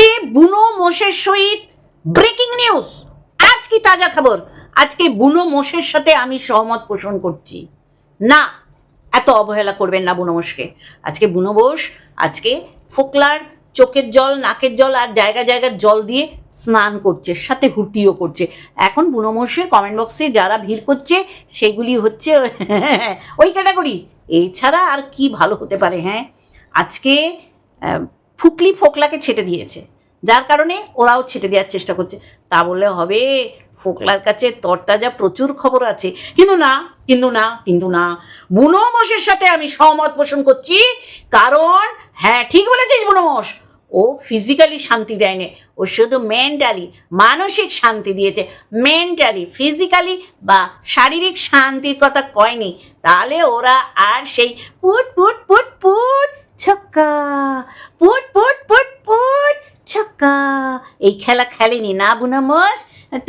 আজকে বুনো মোষের সহিত ব্রেকিং নিউজ আজ কি তাজা খবর। আজকে বুনো মোষের সাথে আমি সহমত পোষণ করছি। না, এত অবহেলা করবেন না বুনো মোষকে। আজকে বুনো বোস আজকে ফোকলার চোখের জল, নাকের জল আর জায়গা জায়গার জল দিয়ে স্নান করছে, সাথে হুটিও করছে। এখন বুনো মোষের কমেন্ট বক্সে যারা ভিড় করছে, সেগুলি হচ্ছে ওই ক্যাটাগরি এছাড়া আর কি ভালো হতে পারে হ্যাঁ? আজকে ফুকলি ফোকলাকে ছেটে দিয়েছে। যার কারণে ওরাও ছেটে দেওয়ার চেষ্টা করছে। তা বললে হবে, ফোকলার কাছে তরতাজা প্রচুর খবর আছে। কিন্তু না কিন্তু না কিন্তু না। বুনো মোষের সাথে আমি সহমত পোষণ করছি, কারণ হ্যাঁ ঠিক বলেছিস বুনো মোষ। ও ফিজিক্যালি শান্তি দেয়নি। ও শুধু মেন্টালি মানসিক শান্তি দিয়েছে। মেন্টালি ফিজিক্যালি বা শারীরিক শান্তির কথা কয়নি। তাহলে ওরা আর সেই পুট পুট পুট পুট ছক্কা। পুট পুট পুট পুট, ছক্কা। এই খেলা খেলেনি না, বুনো মোষ?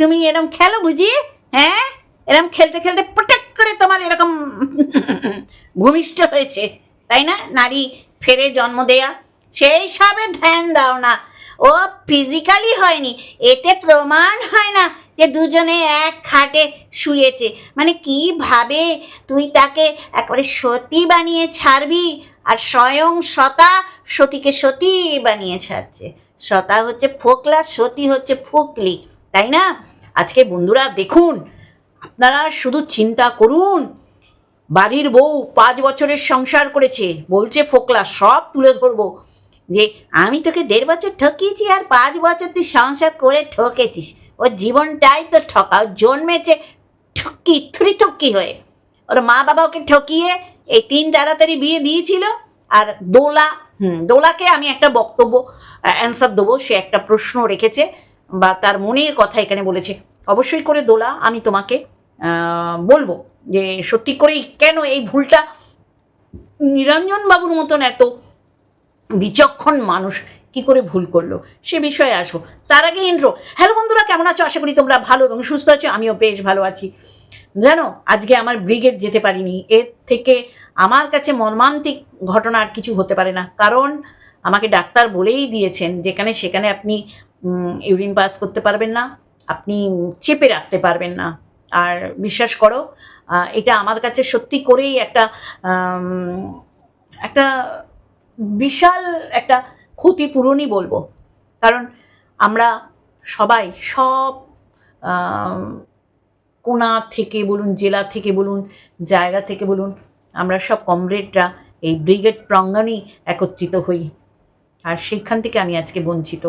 তুমি এরম খেলো বুঝি? হ্যাঁ? এরম খেলতে খেলতে পটাক করে তোমার এরকম ভূমিষ্ঠ হয়েছে, তাই না? নারী ফেরে জন্ম দেয়া। সেই সবে ধ্যান দাও না। ও ফিজিক্যালি হয়নি, এতে প্রমাণ হয় না যে দুজনে এক খাটে শুয়েছে। মানে কীভাবে তুই তাকে একবারে সতী বানিয়ে ছাড়বি? আর স্বয়ং সতা সতীকে সতী বানিয়ে ছাড়ছে। সতা হচ্ছে ফোকলা, সতী হচ্ছে ফোকলি, তাই না? আজকে বন্ধুরা দেখুন, আপনারা শুধু চিন্তা করুন, বাড়ির বউ পাঁচ বছরের সংসার করেছে, বলছে ফোকলা, সব তুলে ধরবো। যে আমি তোকে দেড় বছর ঠকিয়েছি আর পাঁচ বছর তুই সংসার করে ঠকেছিস। ওর জীবনটাই তো ঠকা জন্মেছে ঠকি, থুরি থুকি হয়ে। ওর মা বাবা ওকে ঠকিয়ে এই তিন তাড়াতাড়ি বিয়ে দিয়েছিল আর দোলা, হুম, দোলাকে আমি একটা বক্তব্য অ্যান্সার দেবো। সে একটা প্রশ্ন রেখেছে বা তার মনের কথা এখানে বলেছে। অবশ্যই করে দোলা, আমি তোমাকে বলব যে সত্যি করেই কেন এই ভুলটা? নিরঞ্জন বাবুর মতন এত বিচক্ষণ মানুষ কি করে ভুল করল? সে বিষয়ে আসব তার আগে ইন্ট্রো হ্যালো বন্ধুরা, কেমন আছো? আশা করি তোমরা ভালো এবং সুস্থ আছো। আমিও বেশ ভালো আছি। জানো, আজকে আমার ব্রিগেড যেতে পারিনি। এর থেকে আমার কাছে মর্মান্তিক ঘটনা আর কিছু হতে পারে না। কারণ আমাকে ডাক্তার বলেই দিয়েছেন, যেখানে সেখানে আপনি ইউরিন পাস করতে পারবেন না, আপনি চেপে রাখতে পারবেন না। আর বিশ্বাস করো এটা আমার কাছে সত্যি করেই একটা একটা বিশাল একটা ক্ষতিপূরণই বলব। কারণ আমরা সবাই সব কোণা থেকে বলুন, জেলা থেকে বলুন, জায়গা থেকে বলুন, আমরা সব কমরেডরা এই ব্রিগেড প্রাঙ্গণেই একত্রিত হই। আর সেইখান থেকে আমি আজকে বঞ্চিত।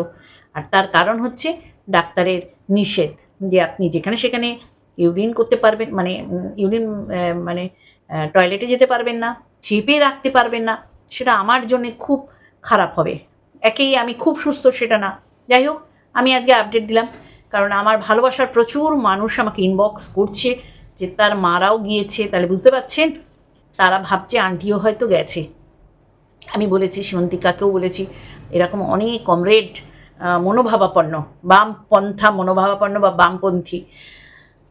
আর তার কারণ হচ্ছে ডাক্তারের নিষেধ যে আপনি যেখানে সেখানে ইউরিন করতে পারবেন মানে ইউরিন মানে টয়লেটে যেতে পারবেন না, চেপে রাখতে পারবেন না, সেটা আমার জন্যে খুব খারাপ হবে। একেই আমি খুব সুস্থ, সেটা না। যাই হোক, আমি আজকে আপডেট দিলাম। কারণ আমার ভালোবাসার প্রচুর মানুষ আমাকে ইনবক্স করছে যে তার মারাও গিয়েছে। তাহলে বুঝতে পারছেন? তারা ভাবছে আন্টিও হয়তো গেছে। আমি বলেছি, সন্তিকাকেও বলেছি, এরকম অনেক কমরেড মনোভাবাপন্ন, বামপন্থা মনোভাবাপন্ন বা বামপন্থী।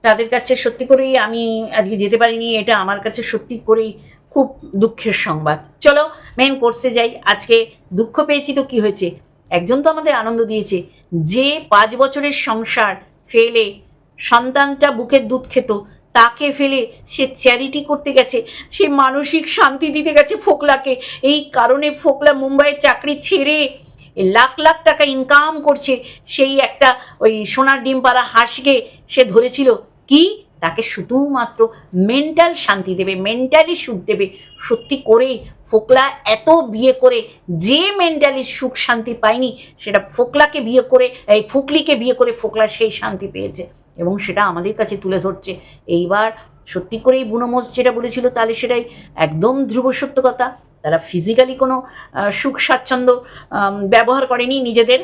তাদের কাছে সত্যি করেই আমি আজকে যেতে পারিনি, এটা আমার কাছে সত্যি করেই খুব দুঃখের সংবাদ। চলো মেন কোর্সে যাই। আজকে দুঃখ পেয়েছি তো কি হয়েছে? একজন তো আমাদের আনন্দ দিয়েছে। যে পাঁচ বছরের সংসার ফেলে, সন্তানটা বুকের দুধ খেত, তাকে ফেলে সে চ্যারিটি করতে গেছে, সে মানসিক শান্তি দিতে গেছে ফোকলাকে। এই কারণে ফোকলা মুম্বাইয়ের চাকরি ছেড়ে লাখ লাখ টাকা ইনকাম করছে। সেই একটা ওই সোনার ডিম পাড়া হাঁসকে সে ধরেছিল। কি? তাকে শুধুমাত্র মেন্টাল শান্তি দেবে মেন্টালি সুখ দেবে। সত্যি করেই ফোকলা এত বিয়ে করে, যে মেন্টালি সুখ শান্তি পায়নি, সেটা ফোকলাকে বিয়ে করে, এই ফুকলিকে বিয়ে করে ফোকলা সেই শান্তি পেয়েছে এবং সেটা আমাদের কাছে তুলে ধরছে। এইবার সত্যি করেই বুনোমোজ যেটা বলেছিল, তাহলে সেটাই একদম ধ্রুব সত্য কথা। তারা ফিজিক্যালি কোনো সুখ স্বাচ্ছন্দ্য ব্যবহার করেনি নিজেদের।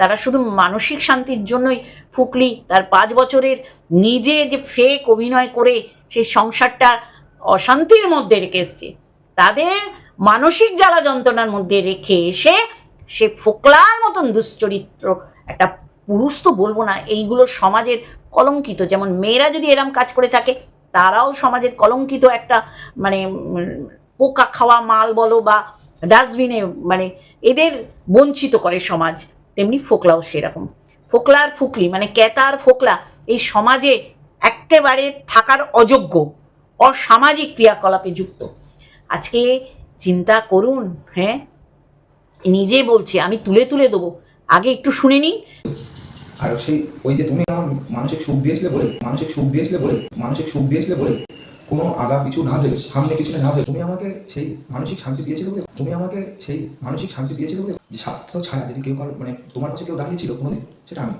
তারা শুধু মানসিক শান্তির জন্যই ফুকলি, তার পাঁচ বছরের নিজে যে ফেক অভিনয় করে সেই সংসারটা অশান্তির মধ্যে রেখে এসছে। তাদের মানসিক জ্বালা যন্ত্রণার মধ্যে রেখে এসে সে ফোকলার মতন দুশ্চরিত্র, একটা পুরুষ তো বলব না, এইগুলো সমাজের কলঙ্কিত। যেমন মেয়েরা যদি এরম কাজ করে থাকে, তারাও সমাজের কলঙ্কিত একটা মানে পোকা খাওয়া মাল বলো বা ডাস্টবিনে মানে এদের বঞ্চিত করে সমাজ। তেমনি ফোকলাও সেরকম। ফোকলা আর ফুকলি মানে ক্যাতা আর ফোকলা, এই সমাজে একেবারে থাকার অযোগ্য, অসামাজিক ক্রিয়াকলাপে যুক্ত। আজকে চিন্তা করুন হ্যাঁ? নিজে বলছি, আমি তুলে তুলে দেবো। আগে একটু শুনে নিন। আর সেই, ওই যে তুমি আমার মানসিক সুখ দিয়েছিলে বলে, মানসিক সুখ দিয়েছিলে বলে, মানসিক সুখ দিয়েছিলে বলে কোনো আগা কিছু না ভেবে সামনে পিছনে না ভেবে তুমি আমাকে সেই মানসিক শান্তি দিয়েছিলে বলে, তুমি আমাকে সেই মানসিক শান্তি দিয়েছিলে বলে, যে স্বার্থ ছাড়া যদি কেউ মানে তোমার পাশে কেউ দাঁড়িয়েছিল কোনোদিন, সেটা আমি।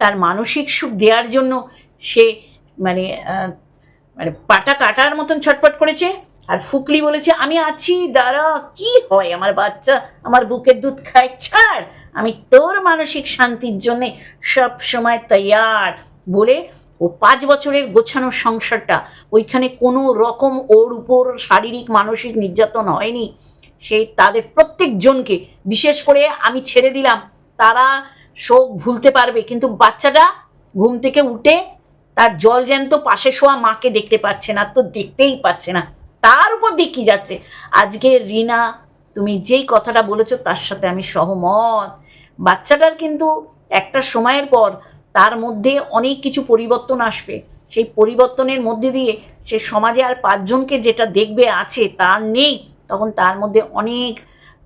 তার মানসিক সুখ দেওয়ার জন্য সে মানে মানে পাটা কাটার মতন ছটপট করেছে, আর ফুকলি বলেছে, আমি আছি, দাঁড়া, কি হয়? আমার বাচ্চা, আমার বুকের দুধ খায়, ছাড়! আমি তোর মানসিক শান্তির জন্যে সব সময় তৈয়ার। বলে ও পাঁচ বছরের গোছানো সংসারটা, ওইখানে কোনো রকম ওর উপর শারীরিক, মানসিক নির্যাতন হয়নি। সেই তাদের প্রত্যেকজনকে, বিশেষ করে আমি ছেড়ে দিলাম, তারা শোক ভুলতে পারবে, কিন্তু বাচ্চাটা ঘুম থেকে উঠে তার জল জ্যান্ত পাশে শোয়া মাকে দেখতে পাচ্ছে না, তো দেখতেই পাচ্ছে না। তার উপর দিয়ে কি যাচ্ছে? আজকে রিনা, তুমি যেই কথাটা বলেছ তার সাথে আমি সহমত। বাচ্চাটার কিন্তু একটা সময়ের পর তার মধ্যে অনেক কিছু পরিবর্তন আসবে। সেই পরিবর্তনের মধ্যে দিয়ে সে সমাজে আর পাঁচজনকে যেটা দেখবে আছে তার নেই তখন তার মধ্যে অনেক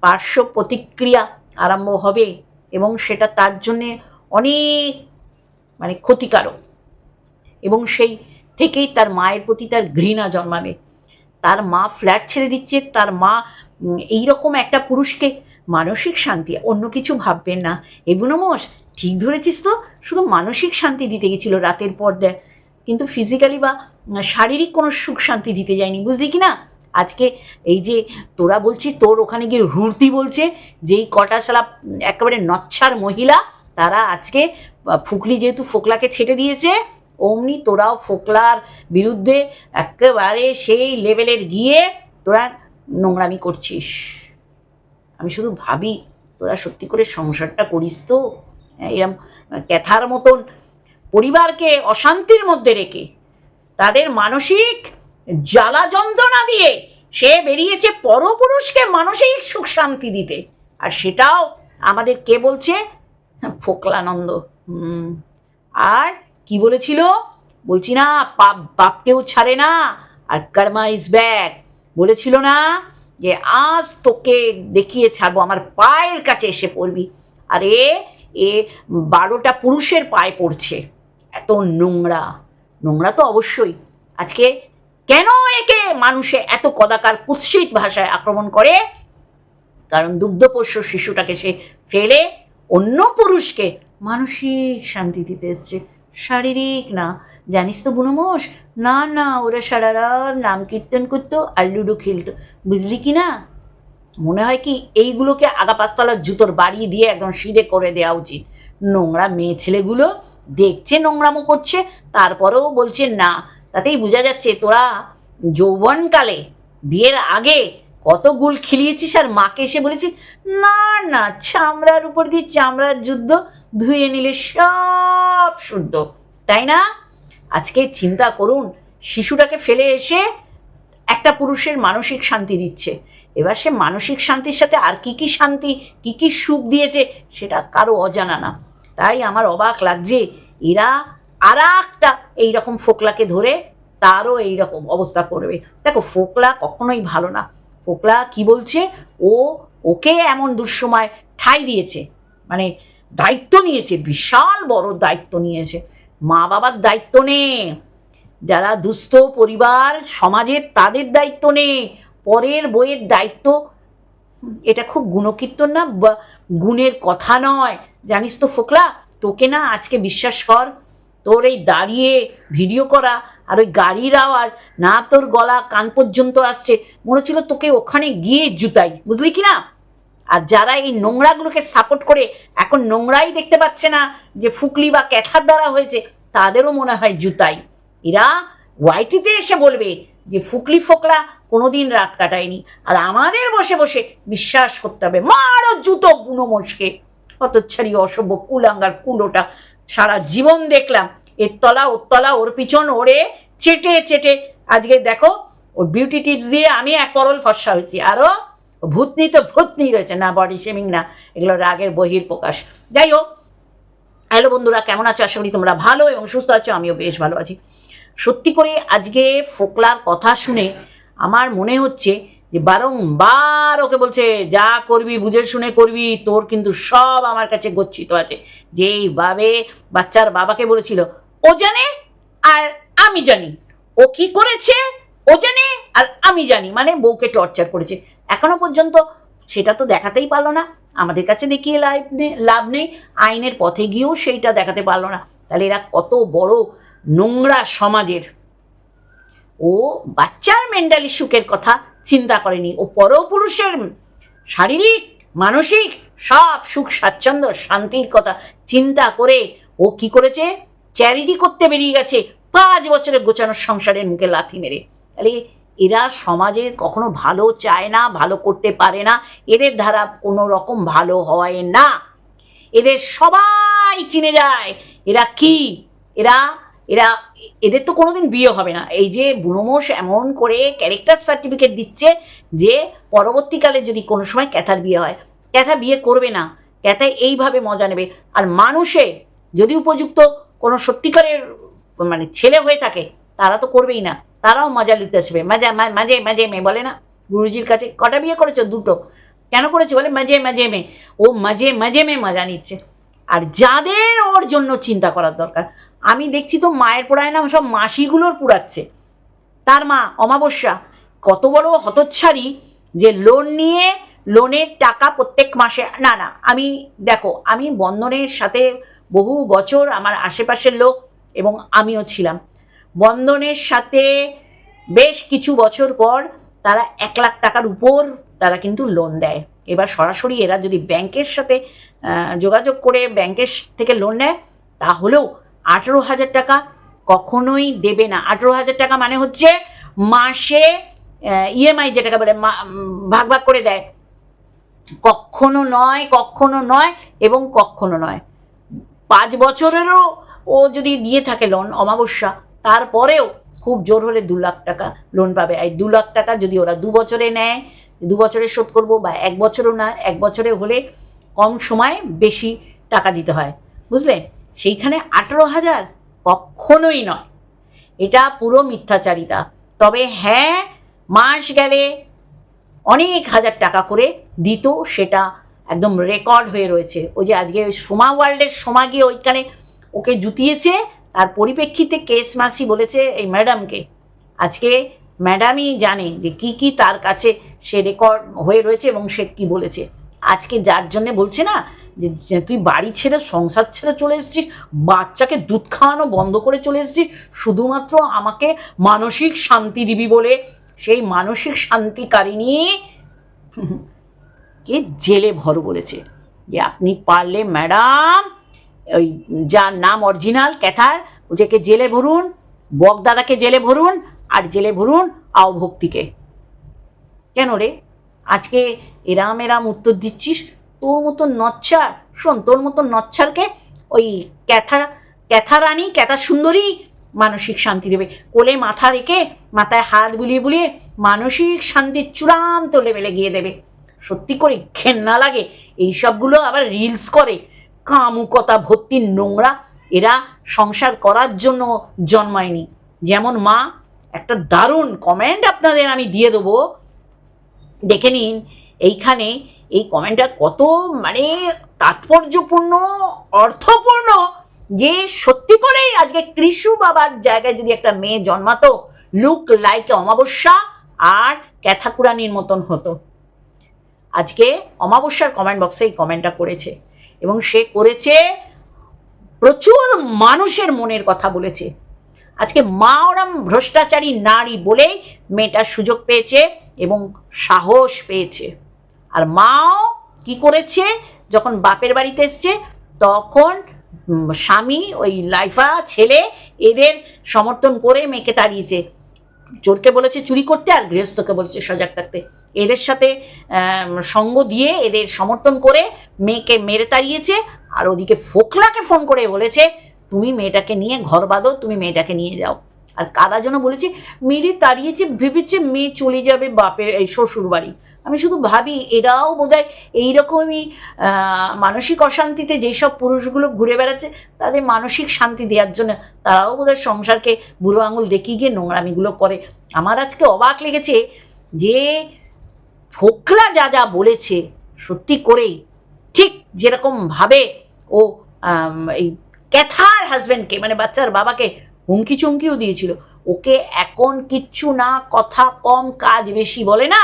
পার্শ্ব প্রতিক্রিয়া আরম্ভ হবে এবং সেটা তার জন্যে অনেক মানে ক্ষতিকারক। এবং সেই থেকেই তার মায়ের প্রতি তার ঘৃণা জন্মাবে। তার মা ফ্ল্যাট ছেড়ে দিচ্ছে তার মা উম, এইরকম একটা পুরুষকে মানসিক শান্তি অন্য কিছু ভাববেন না। এগুনমোস ঠিক ধরেছিস তো? শুধু মানসিক শান্তি দিতে গেছিল রাতের পর দেয় কিন্তু ফিজিক্যালি বা শারীরিক কোনো সুখ শান্তি দিতে যায়নি, বুঝলি কি না? আজকে এই যে তোরা বলছিস, তোর ওখানে গিয়ে রুর্তি বলছে যেই কটা সালা একেবারে নচ্ছার মহিলা, তারা আজকে ফুকলি যেহেতু ফোকলাকে ছেটে দিয়েছে, অমনি তোরাও ফোকলার বিরুদ্ধে একেবারে সেই লেভেলের গিয়ে তোরা নোংরামি করছিস। আমি শুধু ভাবি, তোরা সত্যি করে সংসারটা করিস তো? এরম ক্যাথার মতন পরিবারকে অশান্তির মধ্যে রেখে তাদের মানসিক জ্বালা যন্ত্রণা দিয়ে সে বেরিয়েছে পরপুরুষকে মানসিক সুখ শান্তি দিতে। আর সেটাও আমাদের কে বলছে? ফোকলানন্দ। আর কি বলেছিল? বলছি না, পাপ বাপকেও ছাড়ে না, আর কর্মা ইজ ব্যাক। বলেছিল না যে, আজ তোকে দেখিয়ে ছাড়বো, আমার পায়ের কাছে এসে পড়বি। আরে এ বারোটা পুরুষের পায়ে পড়ছে। এত নোংরা। নোংরা তো অবশ্যই। আজকে কেন একে মানুষে এত কদাকার কুৎসিত ভাষায় আক্রমণ করে? কারণ দুগ্ধপোষ্য শিশুটাকে সে ফেলে অন্য পুরুষকে মানসিক শান্তি দিতে এসছে। শারীরিক না। জানিস তো বুনমোষ? না না, ওরা সারা রাত নাম কীর্তন করতো আর লুডো খেলতো। বুঝলি কি না? মনে হয় কি এইগুলোকে আগা পাঁচতলার জুতোর বাড়ি দিয়ে একদম সিধে করে দেওয়া উচিত। নোংরা মেয়ে ছেলেগুলো দেখছে নোংরামো করছে, তারপরেও বলছে, না, তাতেই বোঝা যাচ্ছে তোরা যৌবনকালে, বিয়ের আগে কত গুল খিলিয়েছিস আর মাকে এসে বলেছিস, না না, চামড়ার উপর দিয়ে চামড়ার যুদ্ধ ধুয়ে নিলে সব শুদ্ধ। তাই না? আজকে চিন্তা করুন, শিশুটাকে ফেলে এসে একটা পুরুষের মানসিক শান্তি দিচ্ছে। এবার সে মানসিক শান্তির সাথে আর কি কি শান্তি, কি কি সুখ দিয়েছে সেটা কারও অজানা না। তাই আমার অবাক লাগছে, এরা আর একটা এইরকম ফোকলাকে ধরে তারও এইরকম অবস্থা করবে। দেখো, ফোকলা কখনোই ভালো না। ফোকলা কি বলছে? ও ওকে এমন দুঃসময় ঠাই দিয়েছে মানে দায়িত্ব নিয়েছে, বিশাল বড় দায়িত্ব নিয়েছে। মা বাবার দায়িত্ব নে, যারা দুস্থ পরিবার সমাজের তাদের দায়িত্ব নে। পরের বইয়ের দায়িত্ব, এটা খুব গুণকীর্তন না? গুণের কথা নয়। জানিস তো ফোকলা, তোকে না আজকে বিশ্বাস কর, তোর এই দাঁড়িয়ে ভিডিও করা আর ওই গাড়ির আওয়াজ, না তোর গলা কান পর্যন্ত আসছে, মনে হচ্ছিল তোকে ওখানে গিয়ে জুতাই, বুঝলি কি না? আর যারা এই নোংরাগুলোকে সাপোর্ট করে, এখন নোংরাই দেখতে পাচ্ছে না যে ফুকলি বা ক্যাথার দ্বারা হয়েছে, তাদেরও মনে হয় জুতাই। এরা, ওয়াইটিতে এসে বলবে যে ফুকলি ফোকলা কোনোদিন রাত কাটায়নি। আর আমাদের বসে বসে বিশ্বাস করতে হবে, মারো জুতো বুনো মোষকে হতচ্ছাড়ি অসভ্য কুলাঙ্গার কুলোটা সারা জীবন দেখলাম। এর তলা, ওর তলা, ওর পিছন, ওরে চেটে চেটে। আজকে দেখো, ওর বিউটি টিপস দিয়ে আমি এক পরল ফর্সা হয়েছি। আরও ভূতনি তো ভূতনি রয়েছে, না বডি শেমিং না এগুলো রাগের বহির প্রকাশ যাই হোক, হ্যালো বন্ধুরা, কেমন আছো? আশা করি তোমরা ভালো এবং সুস্থ আছো, আমিও বেশ ভালো আছি। সত্যি করে আজকে ফোকলার কথা শুনে আমার মনে হচ্ছে যে বারংবার ওকে বলছে, যা করবি, বুঝে শুনে করবি, তোর কিন্তু সব আমার কাছে গচ্ছিত আছে। যেইভাবে বাচ্চার বাবাকে বলেছিল, ও জানে আর আমি জানি। ও কি করেছে? ও জানে আর আমি জানি। মানে বউকে টর্চার করেছে। এখনও পর্যন্ত সেটা তো দেখাতেই পারল না। আমাদের কাছে দেখিয়ে লাভ নেই লাভ নেই। আইনের পথে গিয়েও সেইটা দেখাতে পারল না। তাহলে এরা কত বড় নোংরা সমাজের। ও বাচ্চার মেন্টালি সুখের কথা চিন্তা করেনি। ও পরপুরুষের শারীরিক, মানসিক সব সুখ, স্বাচ্ছন্দ্য, শান্তির কথা চিন্তা করে ও কি করেছে? চ্যারিটি করতে বেরিয়ে গেছে। পাঁচ বছরের গোছানো সংসারের মুখে লাথি মেরে। তাহলে এরা সমাজের কখনো ভালো চায় না, ভালো করতে পারে না। এদের দ্বারা কোনো রকম ভালো হয় না। এদের সবাই চিনে যায়। এরা কি? এরা এরা, এদের তো কোনোদিন বিয়ে হবে না। এই যে বুনোমোষ এমন করে ক্যারেক্টার সার্টিফিকেট দিচ্ছে যে পরবর্তীকালে যদি কোনো সময় ক্যাথার বিয়ে হয়, ক্যাথা বিয়ে করবে না, ক্যাথা এইভাবে মজা নেবে। আর মানুষে যদি উপযুক্ত কোনো সত্যিকারের মানে ছেলে হয়ে থাকে, তারা তো করবেই না। তারাও মজা নিতে আসবে। মাঝে মাঝে মাঝে মেয়ে বলে না, গুরুজির কাছে, কটা বিয়ে করেছ? দুটো। কেন করেছ? বলে, মাঝে মাঝে মেয়ে। ও মাঝে মাঝে মেয়ে মজা নিচ্ছে। আর যাদের ওর জন্য চিন্তা করার দরকার আমি দেখছি তো মায়ের পোড়ায় না সব মাসিগুলোর পুড়াচ্ছে। তার মা, অমাবস্যা, কত বড় হতচ্ছাড়ি যে লোন নিয়ে লোনের টাকা প্রত্যেক মাসে, না না, আমি দেখো, আমি বন্ধনের সাথে বহু বছর আমার আশেপাশের লোক এবং আমিও ছিলাম। বন্ধনের সাথে বেশ কিছু বছর পর তারা এক লাখ টাকার উপর তারা কিন্তু লোন দেয়। এবার সরাসরি এরা যদি ব্যাংকের সাথে যোগাযোগ করে ব্যাংকের থেকে লোন নেয়, তাহলেও আঠেরো হাজার টাকা কখনোই দেবে না। আঠেরো হাজার টাকা মানে হচ্ছে মাসে ইএমআই যেটাকে বলে ভাগ ভাগ করে দেয়। কখনো নয় কখনো নয় এবং কখনো নয়। পাঁচ বছরেরও ও যদি দিয়ে থাকে লোন অমাবস্যা, তারপরেও খুব জোর হলে দু লাখ টাকা লোন পাবে। এই দু লাখ টাকা যদি ওরা দু বছরে নেয়, দু বছরে শোধ করব বা এক বছরও না, এক বছরে হলে কম সময় বেশি টাকা দিতে হয়। বুঝলেন? সেইখানে আঠেরো হাজার কখনোই নয়। এটা পুরো মিথ্যাচারিতা। তবে হ্যাঁ মাস গেলে অনেক হাজার টাকা করে দিত, সেটা একদম রেকর্ড হয়ে রয়েছে। ওই যে আজকে ওই সোমা ওয়ার্ল্ডের সোমা গিয়ে ওইখানে ওকে জুতিয়েছে, তার পরিপ্রেক্ষিতে কেস মাসি বলেছে এই ম্যাডামকে। আজকে ম্যাডামই জানে যে কি কি তার কাছে সে রেকর্ড হয়ে রয়েছে এবং সে কি বলেছে। আজকে যার জন্যে বলছে না যে তুই বাড়ি ছেড়ে, সংসার ছেড়ে চলে এসেছিস, বাচ্চাকে দুধ খাওয়ানো বন্ধ করে চলে এসেছিস, শুধুমাত্র আমাকে মানসিক শান্তি দিবি বলে। সেই মানসিক শান্তিকারিণী কে জেলে ভর বলেছে যে, আপনি পারলে ম্যাডাম, ওই যার নাম অরিজিনাল, ক্যাথার ওদেরকে জেলে ভরুন, বগদাদাকে জেলে ভরুন, আর জেলে ভরুন আও ভক্তিকে। কেন রে? আজকে এরাম এরাম উত্তর দিচ্ছিস তোর মতন নচ্ছার, শোন, তোর মতন নচ্ছারকে ওই ক্যাথা ক্যাথা রানী ক্যাথা সুন্দরী মানসিক শান্তি দেবে। কোলে মাথা রেখে মাথায় হাত বুলিয়ে বুলিয়ে মানসিক শান্তির চূড়ান্ত লেভেলে গিয়ে দেবে। সত্যি করে ঘেন্না লাগে। এই সবগুলো আবার রিলস করে। কামুকতা ভর্তি নোংরা। এরা সংসার করার জন্য জন্মায়নি। যেমন মা, একটা দারুণ কমেন্ট আপনাদের আমি দিয়ে দেবো। দেখে নিন, এইখানে এই কমেন্টটা কত মানে তাৎপর্যপূর্ণ, অর্থপূর্ণ যে সত্যি করেই আজকে কৃষু বাবার জায়গায় যদি একটা মেয়ে জন্মাতো লুক লাইক অমাবস্যা আর ক্যাথাকুরানির মতন হতো। আজকে অমাবস্যার কমেন্ট বক্সে এই কমেন্টটা করেছে এবং সে করেছে প্রচুর মানুষের মনের কথা বলেছে। আজকে মা ওরম ভ্রষ্টাচারী নারী বলেই মেয়েটার সুযোগ পেয়েছে এবং সাহস পেয়েছে। আর মাও কি করেছে? যখন বাপের বাড়িতে এসছে, তখন স্বামী, ওই লাইফা ছেলে এদের সমর্থন করে মেয়েকে তাড়িয়েছে। চোরকে বলেছে চুরি করতে আর গৃহস্থকে বলেছে সজাগ থাকতে। এদের সাথে সঙ্গ দিয়ে এদের সমর্থন করে মেয়েকে মেরে তাড়িয়েছে। আর ওদিকে ফোকলাকে ফোন করে বলেছে, তুমি মেয়েটাকে নিয়ে ঘর বাঁধো, তুমি মেয়েটাকে নিয়ে যাও। আর কারা যেন বলেছে মেরে তাড়িয়েছে ভেবেছে মেয়ে চলে যাবে বাপের এই শ্বশুর বাড়ি আমি শুধু ভাবি এরাও বোধহয় এইরকমই আহ, মানসিক অশান্তিতে যেসব পুরুষগুলো ঘুরে বেড়াচ্ছে তাদের মানসিক শান্তি দেওয়ার জন্য তারাও বোধহয় সংসারকে বুড়ো আঙুল দেখিয়ে গিয়ে নোংরামিগুলো করে। আমার আজকে অবাক লেগেছে যে ফোকলা যা যা বলেছে সত্যি করেই ঠিক যেরকম ভাবে ও এই ক্যাথার হাজব্যান্ডকে মানে বাচ্চার বাবাকে হুমকি চুমকিও দিয়েছিল। ওকে এখন কিচ্ছু না, কথা কম, কাজ বেশি বলে না।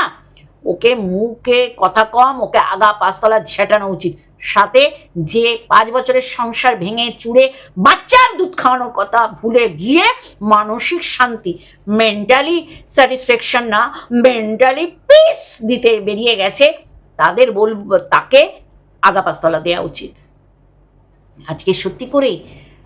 ওকে মুখে কথা কম, ওকে আগা পাঁচতলা ঝেটানো উচিত। সাথে যে পাঁচ বছরের সংসার ভেঙে চুড়ে বাচ্চার দুধ খাওয়ানোর কথা ভুলে গিয়ে মানসিক শান্তি মেন্টালি স্যাটিসফ্যাকশন না মেন্টালি পিস দিতে বেরিয়ে গেছে, তাদের বলব তাকে আগা পাঁচতলা দেওয়া উচিত। আজকে সত্যি করেই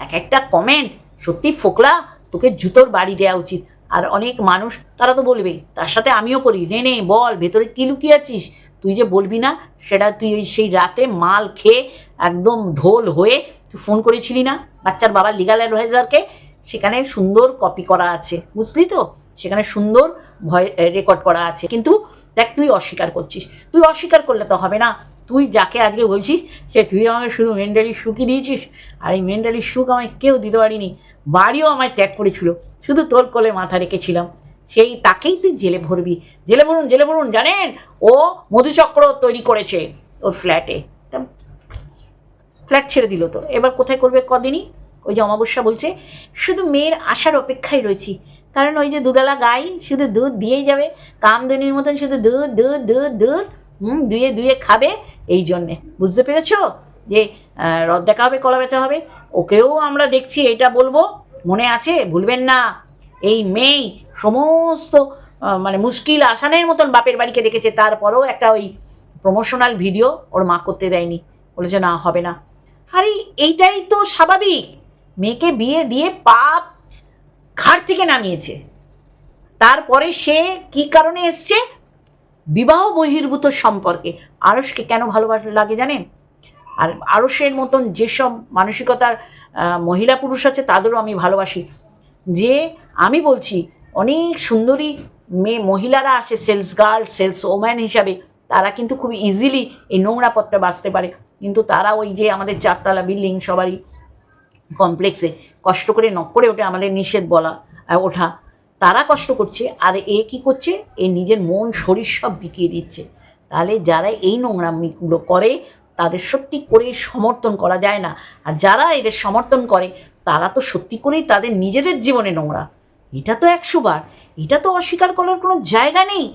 এক একটা কমেন্ট সত্যি ফোকলা, তোকে জুতোর বাড়ি দেওয়া উচিত। আর অনেক মানুষ, তারা তো বলবে, তার সাথে আমিও করি নে নে, বল, ভেতরে কি লুকিয়ে আছিস? তুই যে বলবি না, সেটা তুই ওই সেই রাতে মাল খেয়ে একদম ঢোল হয়ে তুই ফোন করেছিলি না? বাচ্চার বাবার লিগাল অ্যাডভাইজারকে সেখানে সুন্দর কপি করা আছে। বুঝলি তো? সেখানে সুন্দর ভয় রেকর্ড করা আছে। কিন্তু দেখ, তুই অস্বীকার করছিস। তুই অস্বীকার করলে তো হবে না। তুই যাকে আজকে বলছিস সে তুই আমাকে শুধু মেন্টালি সুখই দিয়েছিস, আর এই মেন্টালি সুখ আমায় কেউ দিতে পারিনি, বাড়িও আমায় ত্যাগ করেছিল, শুধু তোর কোলে মাথা রেখেছিলাম, সেই তাকেই তুই জেলে ভরবি, জেলে ভরুন জেলে ভরুন, জানেন? ও মধুচক্র তৈরি করেছে ওর ফ্ল্যাটে ফ্ল্যাট ছেড়ে দিল তো। এবার কোথায় করবে কদিনই? ওই যে অমাবস্যা বলছে, শুধু মেয়ের আসার অপেক্ষায় রয়েছি। কারণ ওই যে দুধালা গাই, শুধু দুধ দিয়েই যাবে কামদনির মতন শুধু দুধ দুধ দুধ দুধ হুম, দুয়ে দুয়ে খাবে এই জন্যে। বুঝতে পেরেছ? যে রদ দেখা হবে কলা বেচা হবে? ওকেও আমরা দেখছি, এটা বলব। মনে আছে? ভুলবেন না। এই মেয়েই সমস্ত মানে মুশকিল আসানের মতন বাপের বাড়িকে দেখেছে। তারপরেও একটা ওই প্রমোশনাল ভিডিও ওর মা করতে দেয়নি। বলেছে, না, হবে না। আরে, এইটাই তো স্বাভাবিক। মেয়েকে বিয়ে দিয়ে পাপ ঘাট থেকে নামিয়েছে। তারপরে সে কি কারণে এসছে? বিবাহ বহির্ভূত সম্পর্কে আরসকে কেন ভালোবাসা লাগে জানেন? আর আরসের মতন যেসব মানসিকতার মহিলা পুরুষ আছে তাদেরও আমি ভালোবাসি। যে আমি বলছি, অনেক সুন্দরী মেয়ে মহিলারা আসে সেলস গার্ল, সেলস ওম্যান হিসাবে, তারা কিন্তু খুব ইজিলি এই নোংরা পথটা বাঁচতে পারে। কিন্তু তারা ওই যে আমাদের চারতলা বিল্ডিং সবারই কমপ্লেক্সে কষ্ট করে নক করে ওটা আমাদের নিষেধ বলা ওঠা। তারা কষ্ট করছে, আর এ কি করছে? এ নিজের মন, শরীর সব বিকিয়ে দিচ্ছে। তাহলে যারা এই নোংরামিগুলো করে, তাদের সত্যি করে সমর্থন করা যায় না। আর যারা এদের সমর্থন করে, তারা তো সত্যি করেই তাদের নিজেদের জীবনে নোংরা। এটা তো একশো বার এটা তো অস্বীকার করার কোনো জায়গা নেই।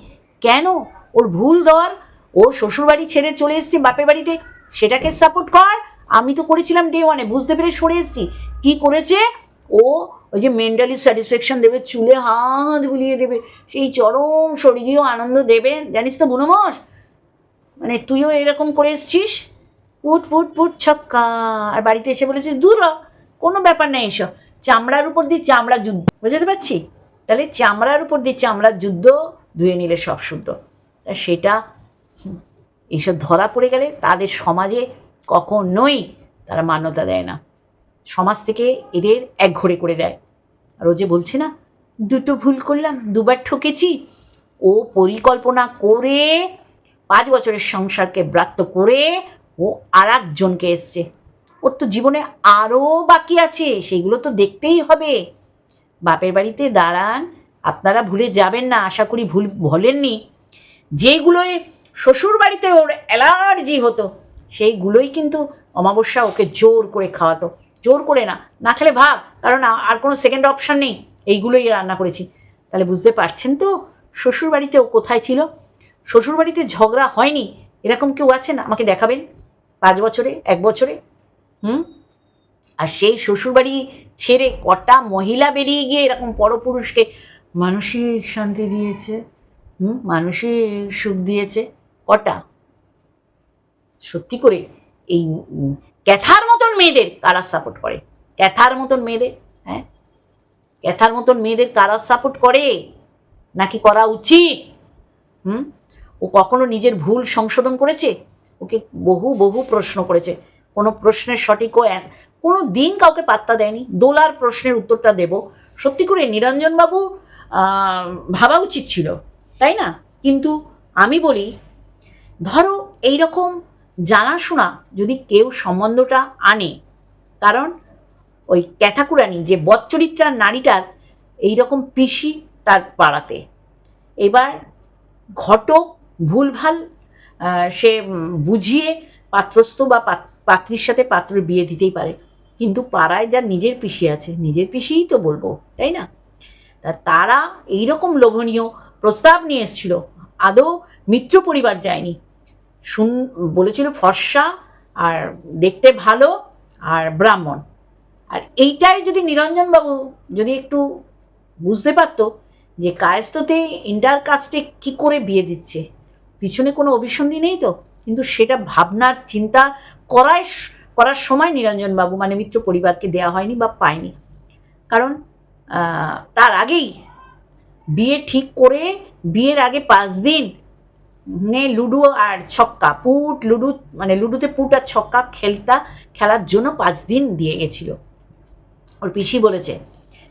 কেন? ওর ভুল ধর। ও শ্বশুরবাড়ি ছেড়ে চলে এসছে বাপের বাড়িতে। সেটাকে সাপোর্ট কর। আমি তো করেছিলাম ডে ওয়ানে বুঝতে পেরে সরে এসেছি। কী করেছে? ও ওই যে মেন্টালি স্যাটিসফ্যাকশন দেবে, চুলে হাত বুলিয়ে দেবে, সেই চরম স্বর্গীয় আনন্দ দেবে, জানিস তো বুনমস মানে তুইও এরকম করে এসছিস? পুট পুট পুট ছক্কা। আর বাড়িতে এসে বলেছিস, দূর কোনো ব্যাপার না এসব চামড়ার উপর দিয়ে চামড়া যুদ্ধ, বুঝতে পারছি? তাহলে চামড়ার উপর দিয়ে চামড়ার যুদ্ধ, ধুয়ে নিলে সব শুদ্ধ। তা সেটা এইসব ধরা পড়ে গেলে তাদের সমাজে কখনোই তারা মান্যতা দেয় না। সমাজ থেকে এদের একঘরে করে দেয়। আর ও যে বলছে না, দুটো ভুল করলাম, দুবার ঠকেছি। ও পরিকল্পনা করে পাঁচ বছরের সংসারকে ব্রাত্য করে ও আর একজনকে এসছে। ওর তো জীবনে আরও বাকি আছে, সেগুলো তো দেখতেই হবে। বাপের বাড়িতে দাঁড়ান, আপনারা ভুলে যাবেন না, আশা করি ভুল বলেননি। যেগুলোয় শ্বশুর বাড়িতে ওর অ্যালার্জি হতো, সেইগুলোই কিন্তু অমাবস্যা ওকে জোর করে খাওয়াতো। জোর করে না না খেলে ভাব কারণ আর কোনো সেকেন্ড অপশান নেই। এইগুলোই রান্না করেছি। তাহলে বুঝতে পারছেন তো শ্বশুর বাড়িতে ও কোথায় ছিল? শ্বশুর বাড়িতে ঝগড়া হয়নি, এরকম কেউ আছেন আমাকে দেখাবেন। পাঁচ বছরে, এক বছরে, হুম? আর সেই শ্বশুরবাড়ি ছেড়ে কটা মহিলা বেরিয়ে গিয়ে এরকম পরপুরুষকে মানসিক শান্তি দিয়েছে, হুম? মানসিক সুখ দিয়েছে, কটা? সত্যি করে এই ক্যাথার মেয়েদের কারা সাপোর্ট করে? ক্যাথার মতন মেয়েদের হ্যাঁ? ক্যাথার মতন মেয়েদের কারা সাপোর্ট করে? নাকি করা উচিত? হুম? ও কখনো নিজের ভুল সংশোধন করেছে? ওকে বহু বহু প্রশ্ন করেছে। কোনো প্রশ্নের সঠিক ও কোনো দিন কাউকে পাত্তা দেয়নি। দোলার প্রশ্নের উত্তরটা দেব। সত্যি করে নিরঞ্জনবাবু ভাবা উচিত ছিল, তাই না? কিন্তু আমি বলি, ধরো এই রকম জানাশোনা যদি কেউ সম্বন্ধটা আনে, কারণ ওই ক্যাথাকুরানি যে বচ্চরিত্রার নারীটার এইরকম পিসি তার পাড়াতে। এবার ঘটক ভুলভাল সে বুঝিয়ে পাত্রস্থ বা পাত্রীর সাথে পাত্র বিয়ে দিতেই পারে। কিন্তু পাড়ায় যার নিজের পিসি আছে, নিজের পিসিই তো বলব, তাই না? তা তারা এইরকম লোভনীয় প্রস্তাব নিয়ে এসেছিল। আদৌ মিত্র পরিবার যায়নি। শুন, বলেছিল ফর্সা আর দেখতে ভালো আর ব্রাহ্মণ। আর এইটাই যদি নিরঞ্জনবাবু যদি একটু বুঝতে পারতো যে কায়স্থতে ইন্টার কাস্টে কী করে বিয়ে দিচ্ছে। পিছনে কোনো অভিসন্ধি নেই তো? কিন্তু সেটা ভাবনার চিন্তা করায়, করার সময় নিরঞ্জনবাবু মানে মিত্র পরিবারকে দেওয়া হয়নি বা পায়নি। কারণ তার আগেই বিয়ে ঠিক করে, বিয়ের আগে পাঁচ দিন নে লুডো আর ছক্কা। পুট, লুডু মানে লুডুতে পুট আর ছক্কা খেলতা, খেলার জন্য পাঁচ দিন দিয়ে গেছিল ওর পিসি বলেছে,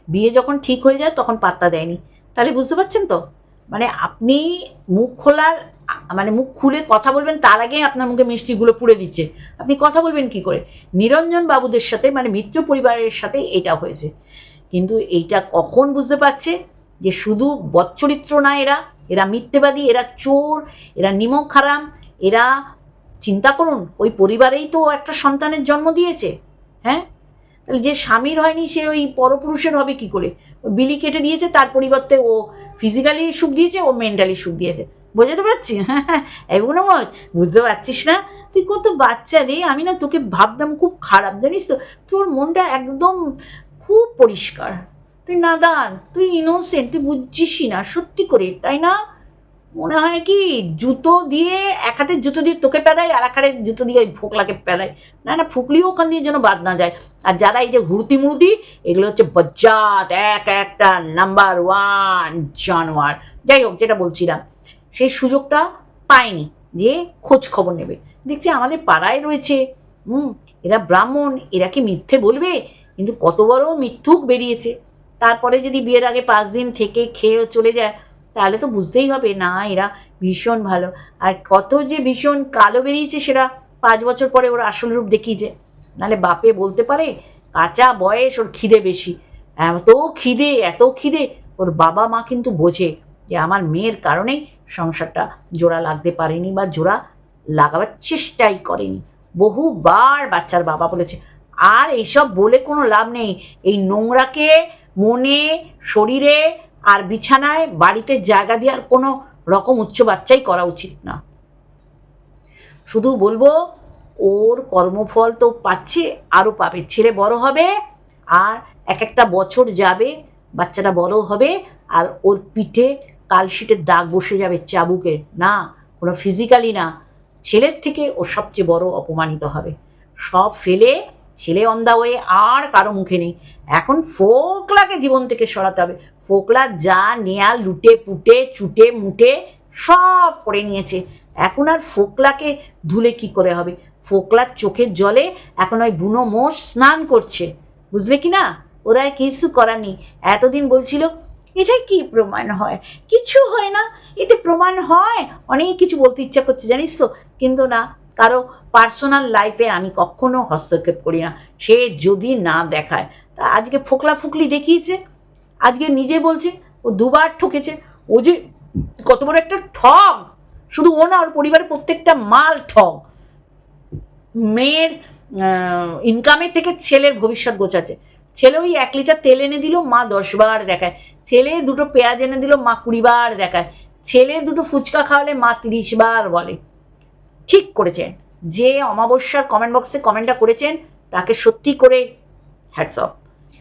বিয়ে যখন ঠিক হয়ে যায় তখন পাত্তা দেয়নি। তাহলে বুঝতে পারছেন তো? মানে আপনি মুখ খোলার মানে মুখ খুলে কথা বলবেন, তার আগে আপনার মুখে মিষ্টিগুলো পুড়ে দিচ্ছে। আপনি কথা বলবেন কি করে? নিরঞ্জন বাবুদের সাথে মানে মিত্র পরিবারের সাথে এটা হয়েছে। কিন্তু এইটা কখন বুঝতে পারছে? যে শুধু বচ্চরিত্র না এরা এরা মিথ্যেবাদী, এরা চোর, এরা নিমক হারাম, এরা চিন্তা করুন, ওই পরিবারেই তো একটা সন্তানের জন্ম দিয়েছে হ্যাঁ? তাহলে যে স্বামীর হয়নি, সে ওই পরপুরুষের হবে কি করে? বিলি কেটে দিয়েছে, তার পরিবর্তে ও ফিজিক্যালি সুখ দিয়েছে, ও মেন্টালি সুখ দিয়েছে। বোঝাতে পারছি হ্যাঁ এগুলো মজ বুঝতে পারছিস না? তুই কত বাচ্চা রে, আমি না তোকে ভাবতাম খুব খারাপ, জানিস তো? তোর মনটা একদম খুব পরিষ্কার। তুই নাদান তুই ইনোসেন্ট তুই বুঝছিসই না, সত্যি করে, তাই না? মনে হয় কি, জুতো দিয়ে, এক হাতের জুতো দিয়ে তোকে পেদায় আর এক হাতের জুতো দিয়ে ওই ফোকলাকে পেদায় না না ফুকলিও ওখান দিয়ে যেন বাদ না যায়। আর যারা এই যে হুড়তি মুড়তি এগুলো হচ্ছে বজ্জাত, এক একটা নাম্বার ওয়ান জানোয়ার। যাই হোক, যেটা বলছিলাম, সেই সুযোগটা পায়নি যে খোঁজ খবর নেবে। দেখছি আমাদের পাড়ায় রয়েছে, হুম, এরা ব্রাহ্মণ, এরা কি মিথ্যে বলবে? কিন্তু কত বড় মিথ্যুক বেরিয়েছে। তারপরে যদি বিয়ের আগে পাঁচ দিন থেকে খেয়ে চলে যায়, তাহলে তো বুঝতেই হবে, না, এরা ভীষণ ভালো। আর কত যে ভীষণ কালো বেরিয়েছে সেটা পাঁচ বছর পরে ওর আসল রূপ দেখিয়েছে নাহলে বাপে বলতে পারে, কাঁচা বয়স, ওর খিদে বেশি। এত খিদে এত খিদে, ওর বাবা মা কিন্তু বোঝে যে আমার মেয়ের কারণেই সংসারটা জোড়া লাগতে পারেনি বা জোড়া লাগাবার চেষ্টাই করেনি। বহুবার বাচ্চার বাবা বলেছে, আর এইসব বলে কোনো লাভ নেই। এই নোংরাকে মনে, শরীরে আর বিছানায় বাড়িতে জায়গা দেওয়ার কোনো রকম উচ্চ বাচ্চাই করা উচিত না। শুধু বলব, ওর কর্মফল তো পাচ্ছে, আরও পাবে। ছেলে বড় হবে আর এক একটা বছর যাবে, বাচ্চাটা বড় হবে আর ওর পিঠে কালশিটের দাগ বসে যাবে চাবুকের না, কোনো ফিজিক্যালি না। ছেলের থেকে ও সবচেয়ে বড় অপমানিত হবে। সব ফেলে ছেলে অন্ধা হয়ে আর কারও মুখে নেই। এখন ফোকলাকে জীবন থেকে সরাতে হবে। ফোকলা যা নেয়া, লুটে, পুটে, চুটে, মুটে, সব করে নিয়েছে। এখন আর ফোকলাকে ধুলে কি করে হবে? ফোকলার চোখের জলে এখন ওই বুনো মোষ স্নান করছে। বুঝলে কি না? ওরা কিছু করার নেই। এতদিন বলছিল, এটাই কি প্রমাণ হয়? কিছু হয় না। এতে প্রমাণ হয়। অনেক কিছু বলতে ইচ্ছা করছে, জানিস তো? কিন্তু না, কারও পার্সোনাল লাইফে আমি কখনো হস্তক্ষেপ করি না। সে যদি না দেখায়, তা আজকে ফোকলা ফুকলি দেখিয়েছে, আজকে নিজে বলছে, ও দুবার ঠকেছে, ও যে কত বড় একটা ঠগ! শুধু ও না, ওর পরিবারের প্রত্যেকটা মাল ঠগ। মেয়ের ইনকামের থেকে ছেলের ভবিষ্যৎ গোছাচ্ছে। ছেলে ওই এক লিটার তেল এনে দিল, মা দশবার দেখায়। ছেলে দুটো পেঁয়াজ এনে দিল, মা কুড়িবার দেখায়। ছেলে দুটো ফুচকা খাওয়ালে মা তিরিশ বার বলে। ঠিক করেছেন। যে অমাবস্যার কমেন্ট বক্সে কমেন্টটা করেছেন, তাকে সত্যি করে হ্যাটসঅপ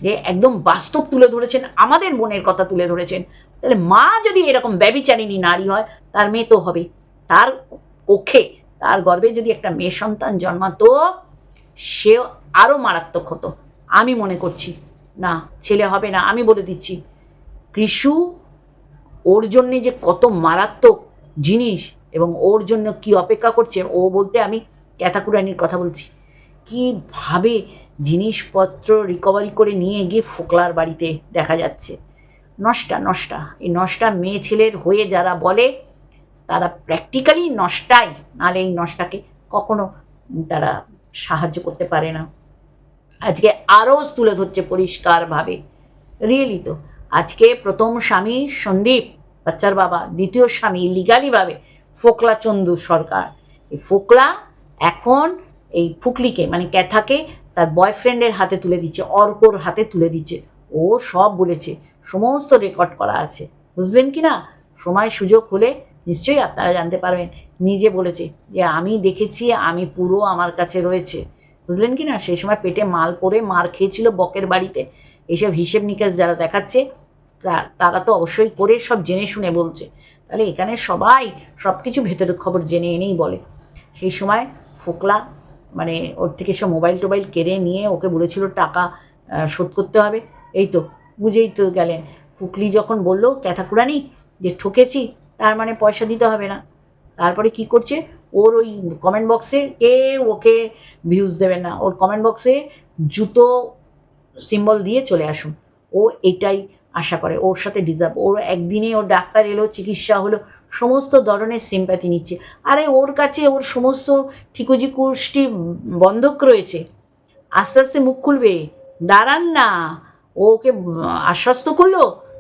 যে একদম বাস্তব তুলে ধরেছেন, আমাদের বোনের কথা তুলে ধরেছেন। তাহলে মা যদি এরকম ব্যবিচারিণী নারী হয়, তার মেয়ে তো হবে তার কক্ষে, তার গর্ভে যদি একটা মেয়ে সন্তান জন্মাতো সে আরও মারাত্মক হতো। আমি মনে করছি, না, ছেলে হবে না। আমি বলে দিচ্ছি, কৃষু ওর জন্যে যে কত মারাত্মক জিনিস এবং ওর জন্য কি অপেক্ষা করছে, ও বলতে আমি ক্যাথাকুরানির কথা বলছি। কীভাবে জিনিসপত্র রিকভারি করে নিয়ে গিয়ে ফোকলার বাড়িতে দেখা যাচ্ছে? নষ্টা নষ্টা। এই নষ্টা মেয়ে ছেলের হয়ে যারা বলে, তারা প্র্যাকটিক্যালি নষ্টাই। নাহলে এই নষ্টাকে কখনো তারা সাহায্য করতে পারে না। আজকে আরও তুলে ধরছে পরিষ্কারভাবে। রিয়েলি তো। আজকে প্রথম স্বামী সন্দীপ, বাচ্চার বাবা। দ্বিতীয় স্বামী লিগালিভাবে ফোকলা চন্দু সরকার। এই ফোকলা এখন এই ফুকলিকে মানে ক্যাথাকে তার বয়ফ্রেন্ডের হাতে তুলে দিচ্ছে, অর্কর হাতে তুলে দিচ্ছে। ও সব বলেছে, সমস্ত রেকর্ড করা আছে। বুঝলেন কি না? সময় সুযোগ হলে নিশ্চয়ই আপনারা জানতে পারবেন। নিজে বলেছে যে, আমি দেখেছি, আমি পুরো আমার কাছে রয়েছে। বুঝলেন কি না? সেই সময় পেটে মাল পরে মার খেয়েছিল বকের বাড়িতে। এইসব হিসেব নিকাশ যারা দেখাচ্ছে তারা তো অবশ্যই করে সব জেনে শুনে বলছে। তাহলে এখানে সবাই সব কিছু ভেতরের খবর জেনে এনেই বলে। সেই সময় ফোকলা মানে ওর থেকে সব মোবাইল টোবাইল কেড়ে নিয়ে ওকে বলেছিল, টাকা শোধ করতে হবে। এই তো, বুঝেই তো গেলেন। ফুকলি যখন বলল, ক্যাথাকুরানি, যে ঠকেছি, তার মানে পয়সা দিতে হবে না। তারপরে কি করছে? ওর ওই কমেন্ট বক্সে কে ওকে ভিউজ দেবে না। ওর কমেন্ট বক্সে জুতো সিম্বল দিয়ে চলে আসুন। ও এটাই আশা করে, ওর সাথে ডিজার্ভ ওর একদিনে ওর ডাক্তার এলো, চিকিৎসা হলো, সমস্ত ধরনের সিম্প্যাথি নিচ্ছে। আরে ওর কাছে ওর সমস্ত ঠিকুজি কুষ্টি বন্ধক রয়েছে, আস্তে আস্তে মুখ খুলবে, দাঁড়ান না ওকে আশ্বস্ত করল,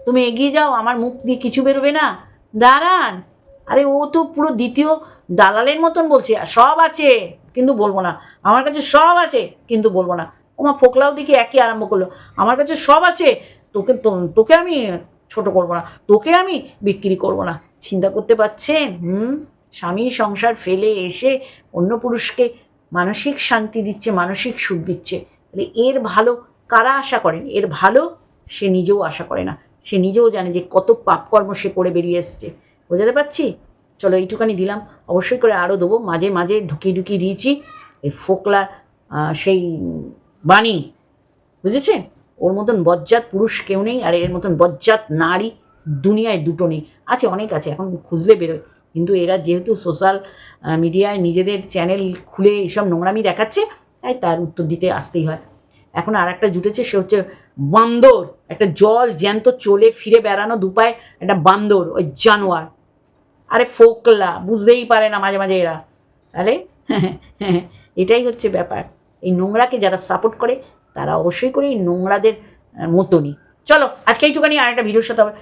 তুমি এগিয়ে যাও, আমার মুখ দিয়ে কিছু বেরোবে না, দাঁড়ান। আরে ও তো পুরো দ্বিতীয় দালালের মতন বলছে, সব আছে, কিন্তু বলব না। আমার কাছে সব আছে, কিন্তু বলব না। ওমা ফোকলাও দেখি একই আরম্ভ করল। আমার কাছে সব আছে তোকে তোকে আমি ছোট করব না, তোকে আমি বিক্রি করব না। চিন্তা করতে পারছেন? হুম? স্বামী সংসার ফেলে এসে অন্য পুরুষকে মানসিক শান্তি দিচ্ছে, মানসিক সুখ দিচ্ছে। তাহলে এর ভালো কারা আশা করেন? এর ভালো সে নিজেও আশা করে না। সে নিজেও জানে যে কত পাপকর্ম সে করে বেরিয়ে এসছে। বোঝাতে পারছি? চলো এইটুখানি দিলাম। অবশ্যই করে আরও দেবো। মাঝে মাঝে ঢুকিয়ে ঢুকিয়ে দিয়েছি। এই ফোকলার সেই বাণী। বুঝেছেন? ওর মতন বজ্জাত পুরুষ কেউ নেই, আর এর মতন বজ্জাত নারী দুনিয়ায় দুটো নেই। আছে, অনেক আছে, এখন খুঁজলে বেরোয়। কিন্তু এরা যেহেতু সোশ্যাল মিডিয়ায় নিজেদের চ্যানেল খুলে এইসব নোংরামি দেখাচ্ছে, তাই তার উত্তর দিতে আসতেই হয়। এখন আর একটা জুটেছে, সে হচ্ছে বান্দর। একটা জল জ্যান্ত চলে ফিরে বেড়ানো দুপায় একটা বান্দর, ওই জানোয়ার। আরে ফোকলা, বুঝতেই পারে না মাঝে মাঝে এরা। তাহলে এটাই হচ্ছে ব্যাপার। এই নোংরাকে যারা সাপোর্ট করে তারা অবশ্যই করে এই নোংরাদের মতনই। চলো, আজকে এইটুখানি আর একটা ভিডিওর সাথে আবার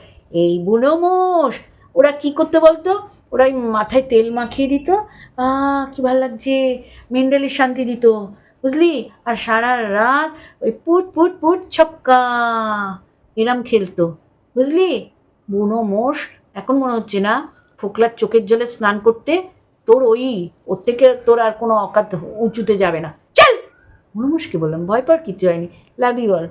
এই বুনো মোষ, ওরা কি করতে বলতো? ওরা ওই মাথায় তেল মাখিয়ে দিত কি ভালো লাগছে, মেন্ডেলের শান্তি দিত, বুঝলি? আর সারা রাত ওই পুট পুট পুট ছক্কা এরম খেলতো, বুঝলি? বুনো মোষ, এখন মনে হচ্ছে না ফোকলার চোখের জলে স্নান করতে তোর ওই, ওর থেকে তোর আর কোনো অকাত উঁচুতে যাবে না। চল বললাম ভয় পার কিছু হয়নি। Love you all